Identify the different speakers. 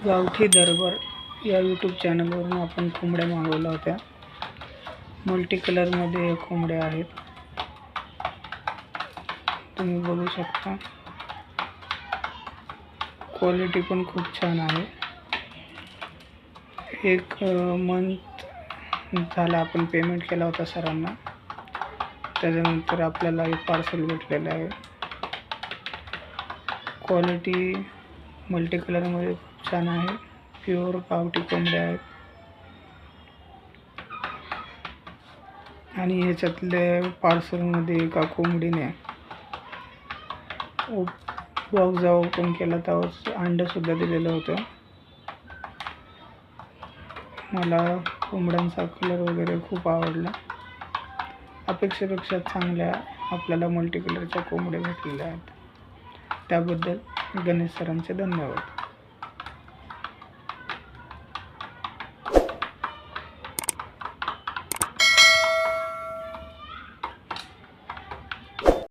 Speaker 1: गावठी दरबार या यूट्यूब चॅनलवरून आपण कोंबड्या मागवल्या होत्या. मल्टी कलरमध्ये कोंबड्या आहेत. तुम्ही बघू शकता. क्वालिटी पण खूप छान आहे. एक मंथ झाला आपण पेमेंट केला होता सरांना. त्याच्यानंतर आपल्याला एक पार्सल भेटलेलं आहे. क्वालिटी मल्टी कलरमध्ये खूप छान आहे. प्युअर गावठी कोंबड्या आहेत. आणि ह्याच्यातले पार्सलमध्ये एका कोंबडीने बॉक्स जेव्हा ओपन केला. त्यावर अंडंसुद्धा दिलेलं होतं. मला कोंबड्यांचा कलर वगैरे खूप आवडला. अपेक्षेपेक्षा चांगल्या आपल्याला मल्टी कलरच्या कोंबड्या भेटलेल्या आहेत. त्याबद्दल गणेश सरांचे धन्यवाद.